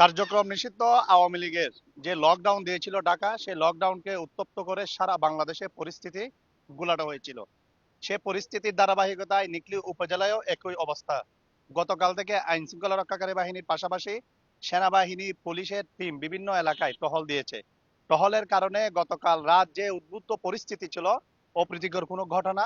কার্যক্রম নিষিদ্ধ আওয়ামী লীগের। যে লকডাউন দিয়েছিল ঢাকা, সেই লকডাউনকে উত্তপ্ত করে সারা বাংলাদেশে পরিস্থিতি গুলাটা হয়েছিল। সে পরিস্থিতির ধারাবাহিকতায় নিকলি উপজেলায়ও একই অবস্থা। গতকাল থেকে আইন শৃঙ্খলা রক্ষাকারী বাহিনীর পাশাপাশি সেনাবাহিনী, পুলিশের টিম বিভিন্ন এলাকায় টহল দিয়েছে। টহলের কারণে গতকাল রাত যে উদ্বুদ্ধ পরিস্থিতি ছিল, অপ্রীতিকর কোনো ঘটনা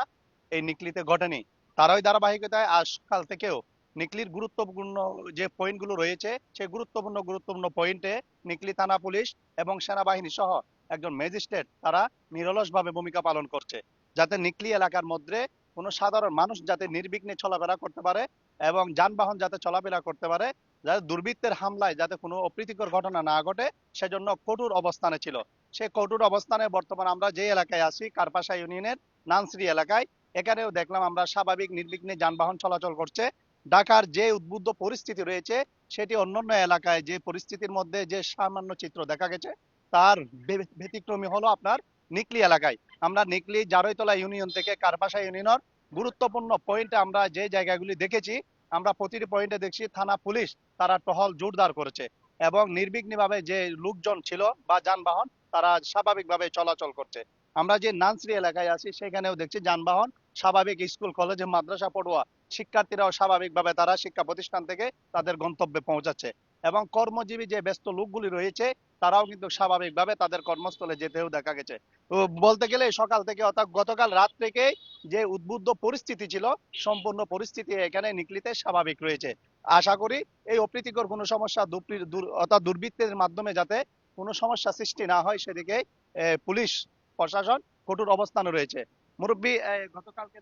এই নিকলিতে ঘটেনি। তারই ধারাবাহিকতায় আজ সকাল থেকেও নিকলির গুরুত্বপূর্ণ যে পয়েন্টগুলো রয়েছে, সেই গুরুত্বপূর্ণ গুরুত্বপূর্ণ পয়েন্টে নিকলি থানা পুলিশ এবং সেনাবাহিনী সহ একজন ম্যাজিস্ট্রেট তারা নিরলসভাবে ভূমিকা পালন করছে। যাতে নিকলি এলাকার মধ্যে কোনো সাধারণ মানুষ যাতে নির্বিঘ্নে চলাফেরা করতে পারে এবং যানবাহন যাতে চলাফেরা করতে পারে, যাতে দুর্বৃত্তের হামলায় যাতে কোনো অপ্রীতিকর ঘটনা না ঘটে, সেজন্য কঠোর অবস্থানে ছিল। সেই কঠোর অবস্থানে বর্তমান আমরা যে এলাকায় আছি, কারপাশা ইউনিয়নের নানসরি এলাকায়, এখানেও দেখলাম আমরা স্বাভাবিক নির্বিঘ্নে যানবাহন চলাচল করছে। ঢাকার যে উদ্বুদ্ধ পরিস্থিতি রয়েছে, সেটি অন্যান্য এলাকায় যে পরিস্থিতির মধ্যে যে সামান্য চিত্র দেখা গেছে, তার ব্যতিক্রমী হলো আপনার নিকলি এলাকায়। আমরা নিকলি জারৈতলা ইউনিয়ন থেকে কারপাশা ইউনিয়নের গুরুত্বপূর্ণ পয়েন্টে আমরা যে জায়গাগুলি দেখেছি, আমরা প্রতিটি পয়েন্টে দেখছি থানা পুলিশ তারা টহল জোরদার করেছে এবং নির্বিঘ্নভাবে যে লোকজন ছিল বা যানবাহন, তারা স্বাভাবিকভাবে চলাচল করছে। আমরা যে নানসরি এলাকায় আছি, সেখানেও দেখছি যানবাহন স্বাভাবিক স্কুল, কলেজে, মাদ্রাসা, পড়ুয়া শিক্ষার্থীরাও স্বাভাবিকভাবে তারা শিক্ষা প্রতিষ্ঠান থেকে তাদের গন্তব্যে পৌঁছাচ্ছে এবং কর্মজীবী যে ব্যস্ত লোকগুলি রয়েছে, তারাও কিন্তু স্বাভাবিকভাবে তাদের কর্মস্থলে যেতেও দেখা গেছে। বলতে গেলে সকাল থেকে অর্থাৎ গতকাল রাত থেকে যে উদ্বুদ্ধ পরিস্থিতি ছিল, সম্পূর্ণ পরিস্থিতি এখানে নিকলিতে স্বাভাবিক রয়েছে। আশা করি এই অপ্রীতিকর কোনো সমস্যা অর্থাৎ দুর্বৃত্তের মাধ্যমে যাতে কোনো সমস্যা সৃষ্টি না হয়, সেদিকে পুলিশ, প্রশাসন কঠোর অবস্থানে রয়েছে। মুরব্বী গতকালকে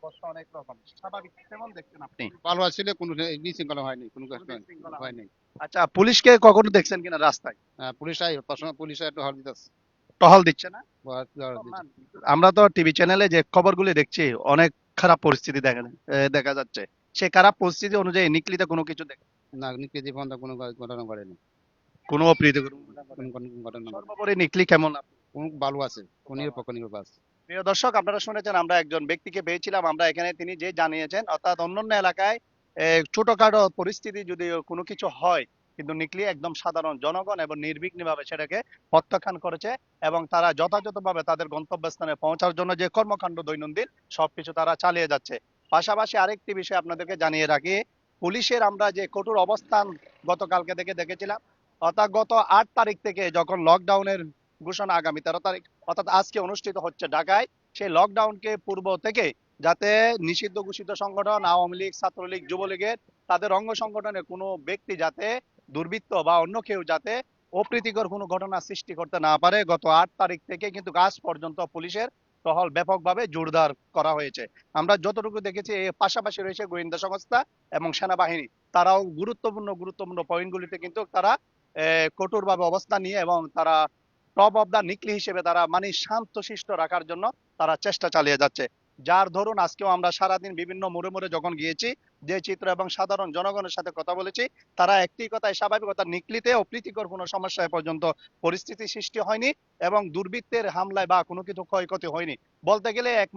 অবস্থা অনেক রকম। স্বাভাবিক কেমন দেখছেন আপনি। ভালো আসলে কোনো বিশৃঙ্খলা হয়নি কোনো হয়নি আচ্ছা পুলিশকে কখনো দেখছেন কিনা রাস্তায়? হ্যাঁ, পুলিশ আই পুলিশ একটু হল দিতেছে টহল দিচ্ছে না। আমরা তো টিভি চ্যানেলে যে খবরগুলি দেখছি অনেক খারাপ পরিস্থিতি দেখা দেখা যাচ্ছে। সে খারাপ পরিস্থিতি অনুযায়ী নিকলিতে কোনো কিছু দেখ না নিকলি জীবন কোনো ঘটনা ঘটেনি। কোনো অপ্রীতিকর ঘটনা সর্বোপরি নিকলি কেমন ভালো আছে কোন নিরপেক্ষ নিরপেক্ষ আছে। প্রিয় দর্শক, আপনারা শুনেছেন আমরা একজন ব্যক্তিকে পেয়েছিলাম। আমরা এখানে তিনি যে জানিয়েছেন, অর্থাৎ অন্যান্য এলাকায় ছোটখাটো পরিস্থিতি যদি কোনো কিছু হয়, কিন্তু নিকলি একদম সাধারণ জনগণ এবং নির্বিঘ্নভাবে সেটাকে প্রত্যাখ্যান করেছে এবং তারা যথাযথভাবে তাদের গন্তব্যস্থানে পৌঁছার জন্য যে কর্মকাণ্ড দৈনন্দিন, সবকিছু তারা চালিয়ে যাচ্ছে। পাশাপাশি আরেকটি বিষয় আপনাদেরকে জানিয়ে রাখি, পুলিশের আমরা যে কঠোর অবস্থান গতকালকে থেকে দেখেছিলাম, অর্থাৎ গত আট তারিখ থেকে যখন লকডাউনের ঘোষণা আগামী তেরো তারিখ। অর্থাৎ আজকে অনুষ্ঠিত হচ্ছে ঢাকায় সেই লকডাউনকে পূর্ব থেকে যাতে নিষিদ্ধ ঘোষিত সংগঠন, আওয়ামী লীগ, ছাত্রলীগ, যুবলীগের তাদের অঙ্গ সংগঠনের কোনো ব্যক্তি যাতে দুর্বৃত্ত বা অন্য কেউ যাতে অপ্রীতিকর কোনো ঘটনা সৃষ্টি করতে না পারে, গত আট তারিখ থেকে কিন্তু আজ পর্যন্ত পুলিশের টহল ব্যাপকভাবে জোরদার করা হয়েছে। আমরা যতটুকু দেখেছি, এর পাশাপাশি রয়েছে গোয়েন্দা সংস্থা এবং সেনাবাহিনী। তারাও গুরুত্বপূর্ণ গুরুত্বপূর্ণ পয়েন্টগুলিতে কিন্তু তারা কঠোরভাবে অবস্থান নিয়ে এবং তারা টপ অফ দ্য নিকলি হিসেবে তারা মানে শান্তশিষ্ট রাখার জন্য তারা চেষ্টা চালিয়ে যাচ্ছে। যার ধরুন আজকেও আমরা সারাদিন বিভিন্ন মোড়ে মোড়ে যখন গিয়েছি, যে চিত্র এবং সাধারণ জনগণের সাথে কথা বলেছি, তারা একটি কথায় স্বাভাবিকতা নিকলিতে অপ্রীতিকর কোনো সমস্যায় পর্যন্ত পরিস্থিতি সৃষ্টি হয়নি এবং দুর্বৃত্তের হামলায় বা কোনো কিছু ক্ষয়ক্ষতি হয়নি। বলতে গেলে এক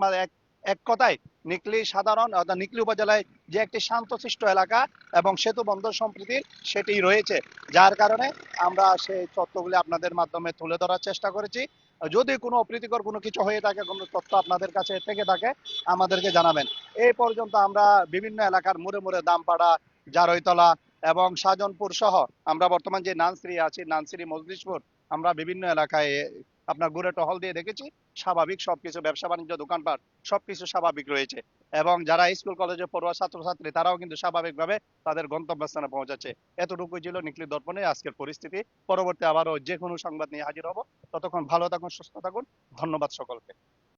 এক কথায় নিকলি সাধারণ, অর্থাৎ নিকলি উপজেলায় যে একটি শান্তশিষ্ট এলাকা এবং সেতু বন্দর সম্প্রীতির সেটি রয়েছে। যার কারণে আমরা সেই তথ্যগুলি আপনাদের মাধ্যমে তুলে ধরার চেষ্টা করেছি। যদি কোনো অপ্রীতিকর কোনো কিছু হয়ে থাকে, কোনো তথ্য আপনাদের কাছে থেকে থাকে, আমাদেরকে জানাবেন। এই পর্যন্ত আমরা বিভিন্ন এলাকার মোড়ে মোড়ে দামপাড়া, জারৈতলা এবং সাজনপুর সহ আমরা বর্তমান যে নানসিরি আছি, নানসিরি মজলিশপুর, আমরা বিভিন্ন এলাকায় আপনার ঘুরে টহল দিয়ে দেখেছি, স্বাভাবিক সবকিছু, ব্যবসা, বাণিজ্য, দোকানপাট, সবকিছু স্বাভাবিক রয়েছে। এবং যারা স্কুল, কলেজে পড়ুয়া ছাত্রছাত্রী, তারাও কিন্তু স্বাভাবিকভাবে তাদের গন্তব্যস্থানে পৌঁছাচ্ছে। এতটুকুই ছিল নিকলি দর্পণে আজকের পরিস্থিতি। পরবর্তী আবারও যে কোনো সংবাদ নিয়ে হাজির হব। ততক্ষণ ভালো থাকুন, সুস্থ থাকুন। ধন্যবাদ সকলকে।